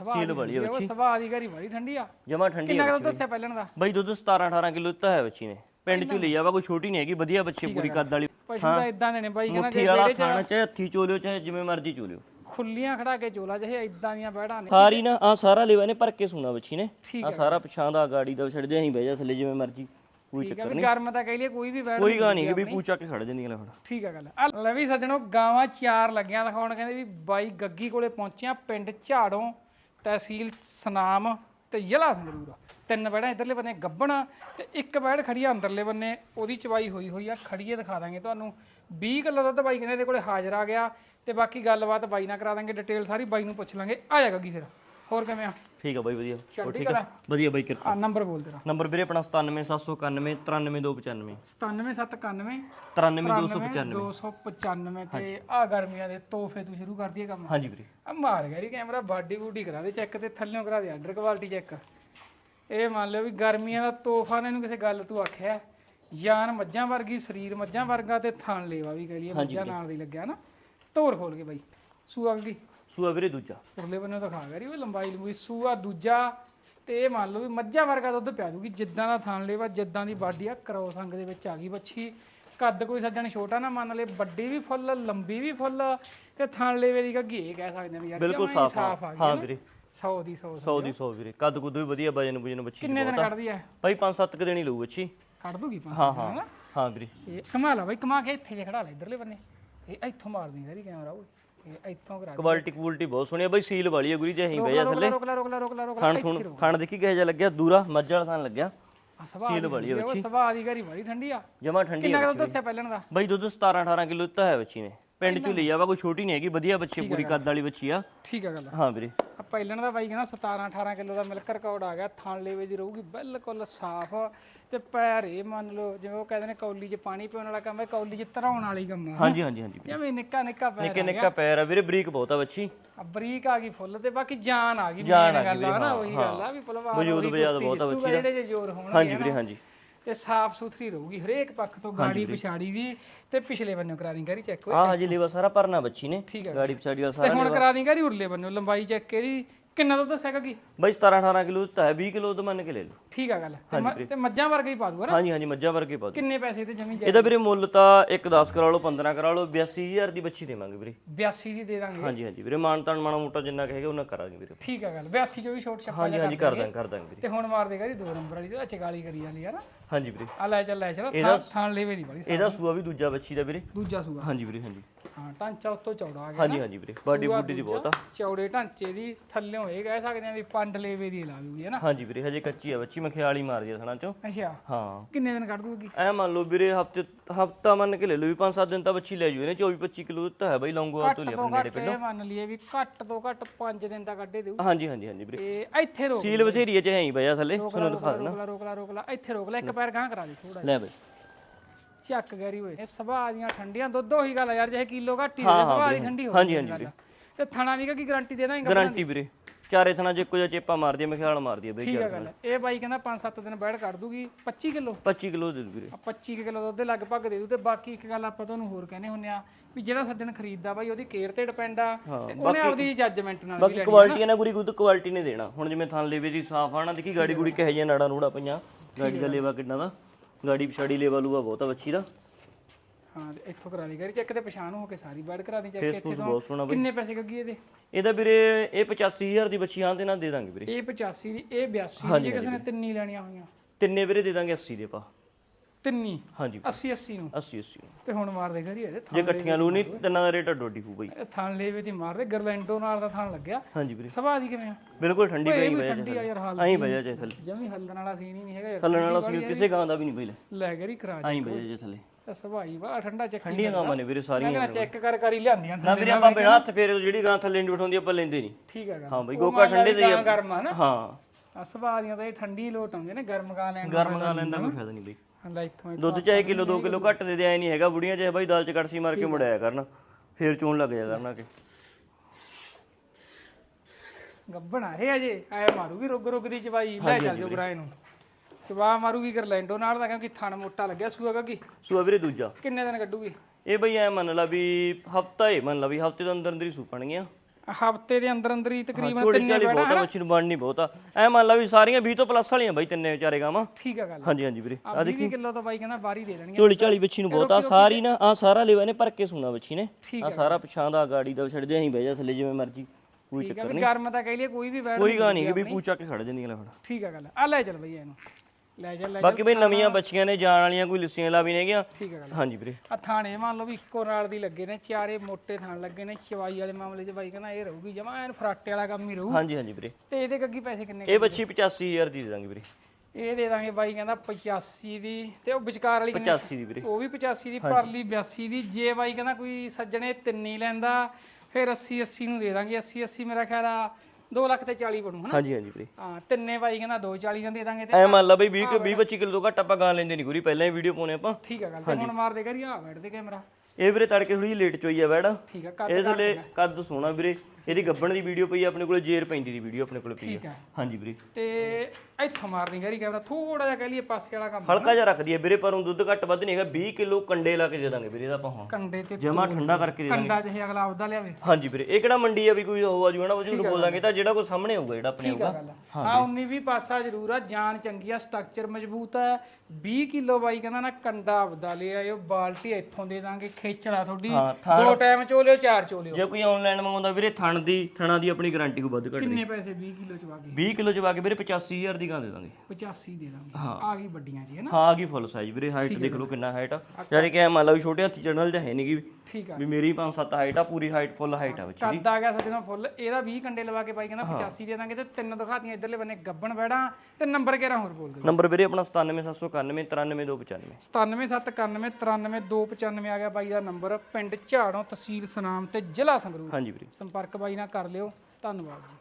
ਵਾਲੀ ਆ ਉਹ ਬੱਚੀ। ਸੁਭਾਅ ਦੀ ਘਰੀ ਬੜੀ ਠੰਡੀ ਆ। ਜਮਾ ਠੰਡੀ ਕਿੰਨਾ ਕੁ ਦੁੱਧ ਦੱਸਿਆ ਪਹਿਲਣ ਦਾ? ਬਾਈ ਦੁੱਧ 17 18 ਕਿਲੋ ਦਿੱਤਾ ਹੈ ਬੱਚੀ ਨੇ। ਪਿੰਡ ਚੋਂ ਲਈ ਜਾਵਾ ਕੋਈ ਛੋਟੀ ਨਹੀਂ ਹੈਗੀ ਵਧੀਆ ਬੱਚੇ ਪੂਰੀ ਕੱਦ ਵਾਲੀ। ਪਸ਼ੂ ਦਾ ਇਦਾਂ ਦੇ ਨੇ ਬਾਈ ਕਹਿੰਦਾ ਮੁੱਠੀ ਵਾਲਾ ਖਾਣਾ ਚਾਹੇ ਹੱਥੀ ਚੋਲਿਓ ਚਾਹੇ ਜਿਵੇਂ ਮਰਜ਼ੀ ਚੋਲਿਓ। ਖੁੱਲੀਆਂ ਖੜਾ ਕੇ ਚੋਲਾ ਜਿਹੇ ਇਦਾਂ ਦੀਆਂ ਬੈੜਾਂ ਨੇ। ਸਾਰੀ ਨਾ ਆ ਸਾਰਾ ਲੈਵਾ ਨੇ ਭਰ ਕੇ ਸੁਣਾ ਬੱਚੀ ਨੇ। ਠੀਕ ਆ। ਸਾਰਾ ਪਛਾਂ ਦਾ ਗਾੜੀ ਦਾ ਛੱਡਦੇ ਅਸੀਂ ਬਹਿ ਜਾ ਥੱਲੇ ਜਿਵੇਂ ਮਰਜ਼ੀ ਕੋਈ ਠੀਕ ਚੱਕਰ ਆ ਵੀ ਗਰਮ ਤਾਂ ਕਹਿ ਲਈਏ ਕੋਈ ਵੀ ਬੈੜ ਕੋਈ ਗਾ ਨਹੀਂ ਕਿ ਵੀ ਪੂਚਾ ਕੇ ਖੜ ਜਾਂਦੀਆਂ ਲੈ ਫੜ ਠੀਕ ਆ ਗੱਲ। ਆ ਲੈ ਵੀ ਸੱਜਣੋ ਗਾਵਾਂ ਚਾਰ ਲੱਗੀਆਂ ਦਿਖਾਉਣ ਕਹਿੰਦੇ ਵੀ ਬਾਈ ਗੱਗੀ ਕੋਲੇ ਪਹੁੰਚਿਆ ਪਿੰਡ ਝਾੜੋਂ। ਤਹਿਸੀਲ ਸਨਾਮ ਤੇ ਜ਼ਿਲ੍ਹਾ ਸੰਗਰੂਰ ਤਿੰਨ ਬੈੜਾਂ ਇਧਰਲੇ ਬੰਨੇ, ਗੱਬਣਾ ਤੇ ਇੱਕ ਬੈੜ ਖੜੀ ਆ ਅੰਦਰਲੇ ਬੰਨੇ। ਉਹਦੀ ਚਵਾਈ ਹੋਈ ਹੋਈ ਆ, ਖੜੀਏ ਦਿਖਾ ਦਾਂਗੇ ਤੁਹਾਨੂੰ। 20 ਕਿਲੋ ਦੁੱਧ ਬਾਈ ਕਹਿੰਦੇ ਇਹਦੇ ਕੋਲੇ ਹਾਜ਼ਰ ਆ ਗਿਆ ਤੇ ਬਾਕੀ ਗੱਲਬਾਤ ਬਾਈ ਨਾਲ ਕਰਾ ਦਾਂਗੇ, ਡਿਟੇਲ ਸਾਰੀ ਬਾਈ ਨੂੰ ਪੁੱਛ ਲਾਂਗੇ। ਆ ਜਾ ਗੱਗੀ ਫਿਰ। ਹੋਰ ਕਿਵੇਂ ਆ? ਠੀਕ ਆ ਬਾਈ ਵਧੀਆ। ਹੋਰ ਠੀਕ ਆ? ਵਧੀਆ ਬਾਈ ਕਿਰਪਾ। ਆ ਨੰਬਰ ਬੋਲ ਤੇਰਾ। ਨੰਬਰ ਵੀਰੇ ਆਪਣਾ 97791 93295 97791 93295 295 ਤੇ ਆ ਗਰਮੀਆਂ ਦੇ ਤੋਹਫੇ ਤੂੰ ਸ਼ੁਰੂ ਕਰ ਦਈਏ ਕੰਮ। ਹਾਂਜੀ ਵੀਰੇ। ਆ ਮਾਰ ਗਿਆ ਜੀ ਕੈਮਰਾ ਬਾਡੀ ਬੂਡੀ ਕਰਾ ਦੇ ਚੈੱਕ ਤੇ ਥੱਲਿਓਂ ਕਰਾ ਦੇ ਆਰਡਰ ਕੁਆਲਿਟੀ ਚੈੱਕ ਇਹ ਮੰਨ ਲਓ ਵੀ ਗਰਮੀਆਂ ਦਾ ਤੋਹਫਾ ਨੇ ਇਹਨੂੰ ਕਿਸੇ ਗੱਲ ਤੂੰ ਆਖਿਆ। ਜਾਨ ਮੱਝਾਂ ਵਰਗੀ ਸਰੀਰ ਮੱਝਾਂ ਵਰਗਾ ਤੇ ਥਣ ਲੇਵਾ ਵੀ ਕਹ ਲਈਏ ਮੱਝਾਂ ਨਾਲ ਦੀ ਲੱਗਿਆ ਨਾ। ਤੋਰ ਖੋਲ ਕੇ ਬਾਈ। ਸੂਆ ਗਈ ਸੂਆ ਵੀਰੇ ਦੂਜਾ। ਉਰਲੇ ਬੰਨੇ ਤਾਂ ਖਾ ਗਰੀ ਉਹ ਲੰਬਾਈ ਲੰਬੂਈ ਸੂਆ ਦੂਜਾ ਤੇ ਇਹ ਮੰਨ ਲਓ ਵੀ ਮੱਝਾਂ ਵਰਗਾ ਦੁੱਧ ਪਿਆ ਦੂਗੀ ਜਿੱਦਾਂ ਦਾ ਥਣ ਲੇਵਾ ਜਿੱਦਾਂ ਦੀ ਬਾਡੀ ਆ ਕਰੋ ਸੰਗ ਦੇ ਵਿੱਚ ਆ ਗਈ ਬੱਚੀ ਕੱਦ ਕੋਈ ਸੱਜਣ ਛੋਟਾ ਨਾ ਮੰਨ ਲਏ ਵੱਡੀ ਵੀ ਫੁੱਲ ਲੰਬੀ ਵੀ ਫੁੱਲ ਤੇ ਥਣ ਲੇਵੇ ਦੀ ਗੱਗੀ ਇਹ ਕਹਿ ਸਕਦੇ ਆ ਵੀ ਯਾਰ ਬਿਲਕੁਲ ਜਮਾਂ ਹੀ ਸਾਫ਼ ਆ। ਆ ਗਈ ਹਾਂ ਨਾ। ਵੀਰੇ। 100 ਦੀ 100 100 ਦੀ 100 ਵੀਰੇ। ਕੱਦ ਕੁੱਦ ਵੀ ਵਧੀਆ ਵਜਨ ਵਜਨ ਬੱਚੀ ਕਿੰਨੇ ਦਿਨ ਕੱਢਦੀ ਐ ਭਾਈ 5-7 ਕ ਦਿਨ ਹੀ ਲਊ ਬੱਚੀ ਕੱਢ ਦੂਗੀ ਪੰਜ ਹਾਂ ਹਾਂ। ਹਾਂ ਵੀਰੇ। ਇਹ ਕਮਾ ਲਾ ਬਾਈ ਕਮਾ ਕੇ ਇੱਥੇ ਜੇ ਖੜਾ ਲੈ ਇਧਰਲੇ ਬੰਨੇ। ਇਹ ਇੱਥੋਂ ਮਾਰਦੀ ਗਰੀ ਕੈਮਰਾ ਓਏ। ਇਹ ਇੱਥੋਂ ਕਰਾ। ਕੁਆਲਿਟੀ ਕੁਆਲਿਟੀ ਬਹੁਤ ਸੋਹਣੀ ਆ ਬਾਈ ਸੀਲ ਵਾਲੀ ਆ ਗੁਰੀ ਜੇ ਅਸੀਂ ਬਹਿ ਜਾ ਰੋਕ ਥੱਲੇ। ਰੋਕ ਲਾ ਰੋਕ ਲਾ ਰੋਕ ਲਾ ਰੋਕ ਲਾ ਖਾਣ ਥੁਣ ਖਾਣ ਦੇਖੀ ਕਿਹੋ ਜਿਹਾ ਲੱਗਿਆ? ਦੂਰਾ ਮੱਝ ਵਾਲਾ ਥਾਂ ਲੱਗਿਆ? ਦੀ ਵਾਲੀ ਆ ਉਹ ਸੁਭਾਅ ਦੀ ਘਰੀ ਬੜੀ ਠੰਡੀ ਆ। ਜਮਾ ਠੰਡੀ ਕਿੰਨਾ ਕੁ ਦੁੱਧ ਦੱਸਿਆ ਪਹਿਲਣ ਦਾ? ਬਾਈ ਦੁੱਧ 17 18 ਕਿਲੋ ਦਿੱਤਾ ਹੈ ਬੱਚੀ ਨੇ। ਪਿੰਡ ਚੋਂ ਲਈ ਜਾਵਾ ਕੋਈ ਛੋਟੀ ਨਹੀਂ ਹੈਗੀ ਵਧੀਆ ਬੱਚੀ ਪੂਰੀ ਕੱਦ ਵਾਲੀ ਬੱਚੀ ਆ। ਠੀਕ ਆ ਗੱਲ ਹਾਂ ਵੀਰੇ। ਆ ਪਹਿਲਣ ਦਾ ਬਾਈ ਕਹਿੰਦਾ 17 18 ਕਿਲੋ ਦਾ ਮਿਲਕ ਰਿਕਾਰਡ ਆ ਗਿਆ ਥਣ ਲੇਵੇ ਦੀ ਰਹੂਗੀ ਬਿਲਕੁਲ ਸਾਫ਼। ਤੇ ਪੈਰ ਇਹ ਮੰਨ ਲਓ ਜਿਵੇਂ ਉਹ ਕਹਿੰਦੇ ਨੇ ਕੌਲੀ 'ਚ ਪਾਣੀ ਪਿਉਣ ਵਾਲਾ ਕੰਮ ਹੈ ਕੌਲੀ 'ਚ ਧਰਾਉਣ ਵਾਲੀ ਕੰਮ ਆ ਹਾਂਜੀ ਹਾਂਜੀ ਹਾਂਜੀ। ਜਿਵੇਂ ਨਿੱਕਾ ਨਿੱਕਾ ਪੈਰ ਨਿੱਕੇ ਨਿੱਕਾ ਪੈਰ ਆ ਵੀਰੇ ਬਰੀਕ ਬਹੁਤ ਆ ਬੱਚੀ। ਆ ਬਰੀਕ ਆ ਗਈ ਫੁੱਲ ਤੇ ਬਾਕੀ ਜਾਨ ਆ ਗਈ ਮੇਨ ਆ ਗੱਲ ਆ ਨਾ ਉਹੀ ਗੱਲ ਆ ਵੀ ਉਹੀ ਵਜਾਦ ਕੁਸ਼ਤੀ ਬਹੁਤ ਆ ਬੱਚੀ ਦਾ। ਜਿਹੜੇ ਜੇ ਜ਼ੋਰ ਹੋਣਗੇ ਹਾਂਜੀ ਵੀਰੇ ਹਾਂਜੀ। ਤੇ ਸਾਫ਼ ਸੁਥਰੀ ਰਹੂਗੀ ਹਰੇਕ ਪੱਖ ਤੋਂ ਗਾੜੀ ਪਿਛਾੜੀ ਵੀ ਤੇ ਪਿਛਲੇ ਬੰਨੋਂ ਕਰਾ ਦੀ ਗਾਰੀ ਚੈੱਕ ਆ ਹਜੇ ਲੇਵਾ ਸਾਰਾ ਭਰਨਾ ਬੱਚੀ ਨੇ ਠੀਕ ਹੈ। ਗਾੜੀ ਪਛਾੜੀ ਵਾਲਾ ਤੇ ਸਾਰਾ ਹੁਣ ਕਰਾ ਦੀ ਗਾਰੀ ਉਰਲੇ ਬੰਨੋਂ ਲੰਬਾਈ ਚੈੱਕ ਇਹਦੀ। ਕਿੰਨਾ ਦੁੱਧ ਦੱਸਿਆ ਕੀ ਬਾਈ 17 18 ਕਿਲੋ ਦਿੱਤਾ ਹੈ 20 ਕਿਲੋ ਤਾਂ ਮੰਨ ਕੇ ਲੈ ਲਓ। ਠੀਕ ਆ ਗੱਲ ਤੇ ਮ- ਤੇ ਮੱਝਾਂ ਵਰਗਾ ਹੀ ਪਾ ਦੂਗਾ ਨਾ? ਹਾਂਜੀ ਹਾਂਜੀ ਮੱਝਾਂ ਵਰਗੇ ਪਾ ਦਿਓ। ਕਿੰਨੇ ਪੈਸੇ ਤੇ ਜਮੀ ਇਹਦਾ ਵੀਰੇ ਮੁੱਲ ਤਾਂ 1 10 ਕਰਾ ਲਓ 15 ਕਰਾ ਲਓ 82000 ਦੀ ਬੱਚੀ ਦੇਵਾਂਗੇ ਵੀਰੇ। 82 ਦੀ ਦੇ ਦਾਂਗੇ। ਹਾਂਜੀ ਹਾਂਜੀ ਵੀਰੇ ਮਾਨ ਤਾਨ ਮਾਣਾ ਮੋਟਾ ਜਿੰਨਾ ਕਹੇਗਾ ਉਹਨਾਂ ਕਰਾਂਗੇ ਵੀਰੇ। ਠੀਕ ਆ ਗੱਲ 82 ਚੋਂ ਵੀ ਛੋਟ ਛੱਪਾ ਹਾਂਜੀ ਹਾਂਜੀ ਕਰ ਦਾਂਗੇ। ਕਰ ਦਾਂਗੇ ਵੀਰੇ। ਤੇ ਹੁਣ ਮਾਰ ਦੇਗਾ ਜੀ ਦੋ ਨੰਬਰ ਵਾਲੀ ਤੇ ਚਗਾਲੀ ਕਰੀ ਜਾਂਦੀ ਯਾਰ। ਹਾਂਜੀ ਵੀਰੇ। ਆ ਲੈ ਚੱਲ ਲੈ ਚੱਲ ਥਾਂ ਥਾਂ ਲੈਵੇ ਦੀ ਬੜੀ ਇਹਦਾ ਸੂਆ ਵੀ ਦੂਜਾ ਬੱਚੀ ਦਾ ਵੀਰੇ। ਦੂਜਾ ਸੂਆ। ਹਾਂਜੀ ਵੀਰੇ ਹਾਂਜੀ। ਹਾਂ ਢਾਂਚਾ ਉੱਤੋਂ ਚੌੜਾ ਆ ਗਿਆ ਹਾਂਜੀ ਹਾਂਜੀ ਵੀਰੇ ਬਾਡੀ ਬੂਡੀ ਦੀ ਬਹੁਤ ਆ। ਚੌੜੇ ਢਾਂਚੇ ਦੀ ਥੱਲੇੋਂ ਇਹ ਕਹਿ ਸਕਦੇ ਆ ਵੀ ਪੰਡ ਲੇਵੇ ਦੀ ਲਾ ਦੂਗੀ ਹੈ ਨਾ। ਹਾਂਜੀ ਵੀਰੇ ਹਜੇ ਕੱਚੀ ਆ ਬੱਚੀ ਮੈਂ ਖਿਆਲ ਹੀ ਮਾਰਦੀ ਆ ਥਣਾ ਚੋਂ। ਅੱਛਾ। ਹਾਂ। ਕਿੰਨੇ ਦਿਨ ਕੱਢ ਦੂਗੀ? ਐ ਮੰਨ ਲਓ ਵੀਰੇ ਹਫ਼ਤੇ ਹਫਤਾ ਮੰਨ ਕੇ ਲੈ ਲਓ ਵੀ 5-7 ਦਿਨ ਤਾਂ ਬੱਚੀ ਲੈ ਜੂ ਇਹਨੇ 24-25 ਕਿਲੋ ਦਿੱਤਾ ਹੈ ਬਾਈ ਲੌਂਗੋਵਾਲ ਤੋਂ ਘੱਟ ਤੋਂ ਆਪਣੇ ਨੇੜੇ ਘੱਟ ਇਹ ਮੰਨ ਲਈਏ ਵੀ ਘੱਟ ਤੋਂ ਘੱਟ 5 ਦਿਨ ਤਾਂ ਕੱਢੇ ਦੇਊ। ਹਾਂਜੀ ਹਾਂਜੀ ਹਾਂਜੀ ਵੀਰੇ। ਤੇ ਇੱਥੇ ਰੋਕ ਸੀਲ ਬਥੇਰੀ ਹੈ ਚਾਹੇ ਬਹਿ ਜਾ ਥੱਲੇ ਰੋਕ ਲਾ ਰੋਕ ਲਾ ਰੋਕ ਲਾ ਰੋਕ ਲਾ ਰੋਕ ਲਾ ਇੱਥੇ ਰੋਕ ਲੈ ਇੱਕ ਪੈਰ ਗਾਂ ਕਰਾ ਦੇ ਥੋੜਾ ਲੈ ਬਾਈ। ਚੱਕ ਗੈਰੀ ਹੋਏ ਇਹ ਸੁਭਾਅ ਦੀਆਂ ਠੰਡੀਆਂ ਦੁੱਧ ਉਹੀ ਗੱਲ ਆ ਯਾਰ ਜੇ ਕਿਲੋ ਘੱਟ ਹੋਵੇ ਸੁਭਾਅ ਦੀ ਠੰਡੀ ਹੋਵੇ ਹਾਂਜੀ ਹਾਂਜੀ ਤੇ ਥਣਾ ਦੀ ਕੀ ਗਾਰੰਟੀ ਦੇ ਦਾਂਗੇ ਗਾਰੰਟੀ ਵੀਰੇ। ਚਾਰੇ ਥਣਾ ਜੇ ਕੋਈ ਚੇਪਾ ਮਾਰਦੀ ਮੈਂ ਖਿਆਲ ਮਾਰਦੀ ਆ ਬਈ ਠੀਕ ਆ ਗੱਲ ਇਹ ਬਾਈ ਕਹਿੰਦਾ 5-7 ਦਿਨ ਬੈਠ ਕੱਢ ਦੂਗੀ। 25 ਕਿਲੋ? 25 ਕਿਲੋ ਦੇ ਦੂ ਵੀਰੇ। 25 ਕਿਲੋ ਦੁੱਧ ਦੇ ਲਗਭਗ ਦੇ ਦੂ ਤੇ ਬਾਕੀ ਇੱਕ ਗੱਲ ਆਪਾਂ ਤੁਹਾਨੂੰ ਹੋਰ ਕਹਿੰਦੇ ਹੁੰਨੇ ਆ ਵੀ ਜਿਹੜਾ ਸੱਜਣ ਖਰੀਦਦਾ ਬਾਈ ਉਹਦੀ ਕੇਅਰ ਤੇ ਡਿਪੈਂਡ ਆ ਉਹਨੇ ਆਪਦੀ ਜੱਜਮੈਂਟ ਨਾਲ ਬਾਕੀ ਕੁਆਲਿਟੀ ਨਾ। ਗੁਰੀ ਗੁੱਦ ਕੁਆਲਿਟੀ ਨੇ ਦੇਣਾ। ਹੁਣ ਜਿਵੇਂ ਥਣ ਲੇਵੇ ਦੀ ਸਾਫ਼ ਆਣਾ ਦੇਖੀ ਗਾੜੀ ਗੁੜੀ ਕਹੇ ਜਿਹਾ ਨਾੜਾ ਨੂੜਾ ਪਈਆਂ। ਗਾੜੀ ਦਾ ਲੇਵਾ ਕਿੰਨਾ ਦਾ? ਗਾੜੀ ਪਿਛਾੜੀ ਲੇਵਾ ਲੂਆ ਬਹੁਤ ਆ ਬੱਚੀ ਦਾ। ਹਾਂ ਤੇ ਇੱਥੋਂ ਕਰਾ ਦੀ ਗੈਰੀ ਚੈੱਕ ਤੇ ਪਛਾਣ ਹੋ ਕੇ ਸਾਰੀ ਬੈਠ ਕਰਾ ਦੀ ਚੈੱਕ ਇੱਥੇ ਤੋਂ। ਬਹੁਤ ਸੋਹਣਾ ਬਈ। ਕਿੰਨੇ ਪੈਸੇ ਗੱਗੀ ਇਹਦੇ? ਇਹਦਾ ਵੀਰੇ ਇਹ 85000 ਦੀ ਬੱਚੀ ਆਂ ਤੇ ਨਾ ਦੇ ਦਾਂਗੇ ਵੀਰੇ। ਇਹ 85 ਦੀ ਇਹ 82 ਦੀ ਜੇ ਕਿਸੇ ਨੇ ਤਿੰਨੀ ਲੈਣੀਆਂ ਹੋਈਆਂ। ਤਿੰਨੇ ਵੀਰੇ ਦੇ ਦਾਂਗੇ 80 ਦੇ ਪਾ ਤਿੰਨੀ। ਹਾਂਜੀ। 80 80 ਨੂੰ। 80 80 ਤੇ ਹੁਣ ਮਾਰ ਦੇ ਗਰੀ ਇਹਦੇ ਜੇ ਇਕੱਠੀਆਂ ਲੂ ਨਹੀਂ ਤਿੰਨਾਂ ਦਾ ਰੇਟ ਅੱਡੋ ਅੱਡੀ ਹੋਊ ਬਈ ਥਣ ਲੇਵੇ ਦੀ ਮਾਰ ਦੇ ਗਰਲੈਂਡੋ ਨਾਲ ਦਾ ਥਣ ਲੱਗਿਆ। ਹਾਂਜੀ ਵੀਰੇ। ਸਭਾ ਦੀ ਕਿਵੇਂ ਆ? ਬਿਲਕੁਲ ਠੰਡੀ ਪਈ ਵੀ ਬਹਿ ਠੰਡੀ ਆ ਯਾਰ ਹਾਲ ਐਂ ਬਹਿ ਜਾ ਥੱਲੇ। ਜਮੀ ਹਲਦਣ ਵਾਲਾ ਸੀਨ ਹੀ ਨਹੀਂ ਹੈਗਾ ਯਾਰ ਥੱਲੇ ਵਾਲਾ ਸੀ ਕਿਸੇ ਗਾਂ ਦਾ ਵੀ ਨਹੀਂ ਬਈ ਲੈ। ਗਰੀ ਕਰਾ ਐਂ ਬਹਿ ਜਾ ਥੱਲੇ। ਤੇ ਸਭਾਈ ਬੜਾ ਠੰਡਾ ਚੱਕੀ ਠੰਡੀਆਂ ਗਾਵਾਂ ਨੇ ਵੀਰੇ ਮੈਂ ਸਾਰੀਆਂ ਕਹਿੰਦਾ ਚੈੱਕ ਕਰ ਕਰ ਹੀ ਲਿਆਂਦੀਆਂ ਨਾ ਵੀਰੇ ਆਪਾਂ ਬਿਨਾਂ ਹੱਥ ਫੇਰੇ ਜਿਹੜੀ ਗਾਂ ਥੱਲੇ ਨਹੀਂ ਬਿਠਾਉਂਦੀ ਆਪਾਂ ਲੈਂਦੇ ਨਹੀਂ। ਠੀਕ ਹੈਗਾ ਹਾਂ ਬਈ ਗੋਕਾ ਠੰਡੇ ਦੇ ਗਰਮ ਆ ਨਾ। ਹਾਂ। ਆ ਸਭਾ ਦੀਆਂ ਤਾਂ ਇਹ ਠੰਡੀ ਲੋਟ ਆਉਂਦੇ ਨੇ ਗਰਮ ਗਾਂ ਲੈਣ ਗਰਮ ਗਾਂ ਲੈਣ ਦਾ ਕੋਈ ਫਾਇਦਾ ਨਹੀਂ ਬਈ। ਲੈ ਇੱਥੋਂ ਇੱਥੋਂ। ਦੁੱਧ ਚਾਹੇ ਕਿਲੋ 2 ਕਿਲੋ ਘੱਟ ਦੇ ਦੇ ਐ ਨਹੀਂ ਹੈਗਾ ਬੁੜੀਆਂ ਚਾਹੇ ਬਾਈ ਦਾਲ ਚ ਕੜਸੀ ਮਾਰ ਕੇ ਮੁੜਾਇਆ ਕਰਨ ਫੇਰ ਚੋਣ ਲੱਗ ਜਾ ਕਰਨਾ ਕਿ ਗੱਬਣਾ ਇਹ ਅਜੇ ਐ ਮਾਰੂਗੀ ਰੁੱਗ ਰੁੱਗ ਦੀ ਚਵਾਈ ਲੈ ਚੱਲ ਜੋ ਬਰਾਏ ਨੂੰ ਚਵਾ ਮਾਰੂਗੀ ਗਰਲੈਂਡੋ ਨਾਲ ਦਾ ਕਿਉਂਕਿ ਥਣ ਮੋਟਾ ਲੱਗਿਆ ਸੂਆ ਕੀ ਸੂਆ ਵੀਰੇ ਦੂਜਾ। ਕਿੰਨੇ ਦਿਨ ਕੱਢੂਗੀ? ਇਹ ਬਈ ਐ ਮੰਨ ਲਾ ਵੀ ਹਫਤਾ ਹੀ ਮੰਨ ਲਾ ਵੀ ਹਫ਼ਤੇ ਦੇ ਅੰਦਰ ਅੰਦਰ ਹੀ ਸੂਪਣਗੀਆਂ ਹਫ਼ਤੇ ਦੇ ਅੰਦਰ ਅੰਦਰ ਹੀ ਤਕਰੀਬਨ ਤਿੰਨੇ ਬੈਣਾ ਬਹੁਤ ਆ ਬੱਚੀ ਨੂੰ ਬਣਨੀ ਬਹੁਤ ਆ। ਐ ਮੰਨ ਲਾ ਵੀ ਸਾਰੀਆਂ 20 ਤੋਂ ਪਲੱਸ ਵਾਲੀਆਂ ਬਾਈ ਤਿੰਨੇ ਵਿਚਾਰੇ ਗਾਵਾਂ। ਠੀਕ ਆ ਗੱਲ ਹਾਂਜੀ ਹਾਂਜੀ ਵੀਰੇ ਆ 20 ਕਿਲੋ ਤਾਂ ਬਾਈ ਕਹਿੰਦਾ ਬਾਹਰ ਹੀ ਦੇ ਦੇਣਗੇ ਝੋਲੀ ਝਾਲੀ ਬੱਚੀ ਨੂੰ ਬਹੁਤ ਆ ਸਾਰੀ ਨਾ ਆ ਸਾਰਾ ਲੈਵਾ ਨੇ ਭਰ ਕੇ ਸੁਣਾ ਬੱਚੀ ਨੇ। ਆ ਸਾਰਾ ਪਛਾਂ ਦਾ ਗਾੜੀ ਦਾ ਛੱਡਦੇ ਅਸੀਂ ਬਹਿ ਜਾ ਥੱਲੇ ਜਿਵੇਂ ਮਰਜ਼ੀ ਕੋਈ ਠੀਕ ਚੱਕਰ ਆ ਵੀ ਗਰਮ ਤਾਂ ਕਹਿ ਲਈਏ ਕੋਈ ਵੀ ਬੈਠ ਕੋਈ ਗਾ ਨਹੀਂ ਕਿ ਵੀ ਪੂਛ ਚੱਕ ਕੇ ਖੜ ਜਾਂਦੀਆਂ ਲੈ ਫੜ ਠੀਕ ਆ ਗੱਲ ਆ। ਲੈ ਚੱਲ ਬਈ ਇਹਨੂੰ। ਲੈ ਚੱਲ ਲੈ ਚੱਲ ਬਾਕੀ ਬਈ ਨਵੀਆਂ ਬੱਚੀਆਂ ਨੇ ਜਾਣ ਵਾਲੀਆਂ ਕੋਈ ਲਿੱਸੀਆਂ ਲਾ ਵੀ ਨੇਗੀਆਂ ਠੀਕ ਆ ਗੱਲ। ਹਾਂਜੀ ਵੀਰੇ। ਆ ਥਾਣੇ ਮੰਨ ਲਓ ਵੀ ਇੱਕੋ ਨਾਲ ਦੀ ਲੱਗੇ ਨੇ ਚਾਰੇ ਮੋਟੇ ਥਾਣ ਲੱਗੇ ਨੇ ਚਵਾਈ ਵਾਲੇ ਮਾਮਲੇ 'ਚ ਬਾਈ ਕਹਿੰਦਾ ਇਹ ਰਹੂਗੀ ਜਮਾ ਐਨ ਫਰਾਟੇ ਵਾਲਾ ਕੰਮ ਹੀ ਰਹੂ। ਹਾਂਜੀ ਹਾਂਜੀ ਵੀਰੇ। ਤੇ ਇਹਦੇ ਗੱਗੀ ਪੈਸੇ ਕਿੰਨੇ ਇਹ ਬੱਚੀ 85000 ਦੀ ਦੇ ਦਾਂਗੇ ਵੀਰੇ। ਇਹ ਦੇ ਦਾਂਗੇ ਬਾਈ ਕਹਿੰਦਾ 85 ਦੀ ਤੇ ਉਹ ਵਿਚਕਾਰ ਵਾਲੀ ਕਿੰਨੀ 85 ਦੀ ਵੀਰੇ। ਉਹ ਵੀ 85 ਦੀ ਪਰਲੀ 82 ਦੀ। ਜੇ ਬਾਈ ਕਹਿੰਦਾ ਕੋਈ ਸੱਜਣੇ ਤਿੰਨੀ ਲੈਂਦਾ ਫਿਰ 80 80 ਨੂੰ ਦੇ ਦਾਂਗੇ। 80 80 ਮੇਰਾ ਖਿਆਲ ਆ 2 ਲੱਖ ਤੇ 40 ਬਣੂ ਹਨਾ? ਹਾਂਜੀ ਹਾਂਜੀ ਵੀਰੇ। ਹਾਂ ਤਿੰਨੇ ਬਾਈ ਕਹਿੰਦਾ 2 40 ਨੂੰ ਦੇ ਦਾਂਗੇ ਤੇ ਐ ਮੰਨ ਲਾ ਬਈ 20 20 25 ਕਿਲੋ ਤੋਂ ਘੱਟ ਆਪਾਂ ਗਾਂ ਲੈਂਦੇ ਨਹੀਂ ਗੁਰੀ ਪਹਿਲਾਂ ਹੀ ਵੀਡੀਓ ਪਾਉਨੇ ਆਪਾਂ। ਠੀਕ ਆ ਗੱਲ ਤੇ ਹੁਣ ਮਾਰ ਦੇ ਕਰੀ ਆ ਬੈਠ ਦੇ ਕੈਮਰਾ ਇਹ ਵੀਰੇ ਤੜਕੇ ਥੋੜੀ ਲੇਟ ਚੋਈ ਆ ਵੈੜ ਠੀਕ ਆ ਕੱਦ ਇਹ ਥੱਲੇ ਕੱਦ ਸੋਹਣਾ ਵੀਰੇ। ਇਹਦੀ ਗੱਬਣ ਦੀ ਵੀਡੀਓ ਪਈ ਆ ਆਪਣੇ ਕੋਲੇ ਜੇਰ ਪੈਂਦੀ ਦੀ ਵੀਡੀਓ ਆਪਣੇ ਕੋਲੇ ਪਈ ਆ। ਹਾਂਜੀ ਵੀਰੇ। ਤੇ ਇੱਥੋਂ ਮਾਰਨੀ ਕਰੀ ਕੈਮਰਾ ਥੋੜਾ ਜਿਹਾ ਕਹਿ ਲਈਏ ਪਾਸੇ ਵਾਲਾ ਕੰਮ ਹਲਕਾ ਜਿਹਾ ਰੱਖਦੀ ਹੈ ਵੀਰੇ ਪਰ ਉਹ ਦੁੱਧ ਘੱਟ ਵੱਧ ਨਹੀਂ ਹੈਗਾ। 20 ਕਿਲੋ ਕੰਡੇ ਲਾ ਕੇ ਦੇ ਦਾਂਗੇ ਵੀਰੇ ਇਹਦਾ ਆਪਾਂ ਹੁਣ। ਕੰਡੇ ਤੇ ਜਮਾ ਠੰਡਾ ਕਰਕੇ ਦੇ ਦਾਂਗੇ। ਕੰਡਾ ਜਿਹੇ ਅਗਲਾ ਆਪਦਾ ਲਿਆਵੇ। ਹਾਂਜੀ ਵੀਰੇ। ਇਹ ਕਿਹੜਾ ਮੰਡੀ ਆ ਵੀ ਕੋਈ ਉਹ ਆ ਜੂ ਨਾ ਝੂਠ ਬੋਲਾਂਗੇ ਤਾਂ ਜਿਹੜਾ ਕੋਈ ਸਾਹਮਣੇ ਹੋਊਗਾ ਜਿਹੜਾ ਆਪਣੇ ਹੋਊਗਾ ਆ 19 ਵੀ ਪਾਸਾ ਜ਼ਰੂਰ ਆ ਜਾਨ ਚੰਗੀ ਆ ਸਟਰਕਚਰ ਮਜ਼ਬੂਤ ਆ। 20 ਕਿਲੋ ਬਾਈ ਕਹਿੰਦਾ ਨਾ ਕੰਡਾ ਆਪਦਾ ਲਿਆ ਇਹ ਬਾਲਟੀ ਇੱਥੋਂ ਦੇ ਦਾਂਗੇ ਖੇਚਲਾ ਤੁਹਾਡੀ। ਹਾਂ, ਦੋ ਟਾਈਮ ਚੋ ਲਿਓ ਚਾਰ ਚੋ ਲਿਓ ਜੇ ਕੋਈ ਆਨਲਾਈਨ ਮੰਗਾਉਂਦਾ ਵੀਰੇ ਥਣ ਦੀ ਥਣਾ ਦੀ ਆਪਣੀ ਗਾਰੰਟੀ ਕੋ ਵੱਧ ਘੱਟ ਕਿੰਨੇ ਪੈਸੇ 20 ਕਿਲੋ ਚ ਵਾਗੀ 20 ਕਿਲੋ ਚ ਪਾ ਕੇ ਵੀਰੇ 85000 ਦੀ ਗਾਂ ਦੇ ਦਾਂਗੇ। 85 ਦੇ ਦਾਂਗੇ। ਆ ਗਈ ਵੱਡੀਆਂ ਜੀ ਹੈ ਨਾ ਹਾਂ ਆ ਗਈ ਫੁੱਲ ਸਾਈਜ਼ ਵੀਰੇ ਹਾਈਟ ਦੇਖ ਲਓ ਕਿੰਨਾ ਹਾਈਟ ਆ। ਯਾਨੀ ਕਿ ਐ ਮੰਨ ਲਾ ਵੀ ਛੋਟੇ ਹਾਥੀ ਚੜਨਲ ਜਾਂ ਹੈ ਨਹੀਂ ਗੀ ਠੀਕ ਆ। ਵੀ ਮੇਰੀ 5-7 ਹਾਈਟ ਆ ਪੂਰੀ ਹਾਈਟ ਫੁੱਲ ਹਾਈਟ ਆ ਬੱਚੀ ਦੀ ਕੱਦ ਆ ਗਿਆ ਸੱਜਣਾ ਫੁੱਲ ਇਹਦਾ 20 ਕੰਡੇ ਲਵਾ ਕੇ ਬਾਈ ਕਹਿੰਦਾ 85 ਦੇ ਦਾਂਗੇ ਤੇ ਤਿੰਨ ਦਿਖਾਤੀਆਂ ਇਧਰਲੇ ਬੰਨੇ ਗੱਬਣ ਬੈੜਾ ਤੇ ਨੰਬਰ ਕਿਹੜਾ ਹੋਰ ਬੋਲ ਦਿਓ? ਨੰਬਰ ਵੀਰੇ ਆਪਣਾ 97791 93295 97791 93295 ਆ ਗਿਆ ਬਾਈ ਦਾ ਨੰਬਰ ਪਿੰਡ ਝਾੜੋਂ ਤਹਿਸੀਲ ਸੁਨਾਮ ਤੇ ਜ਼ਿਲ੍ਹਾ ਸੰਗਰੂਰ। ਹਾਂਜੀ ਵੀਰੇ। ਸੰਪਰਕ ਬਾਈ ਨਾਲ ਕਰ ਲਿਓ। ਧੰਨਵਾਦ ਜੀ।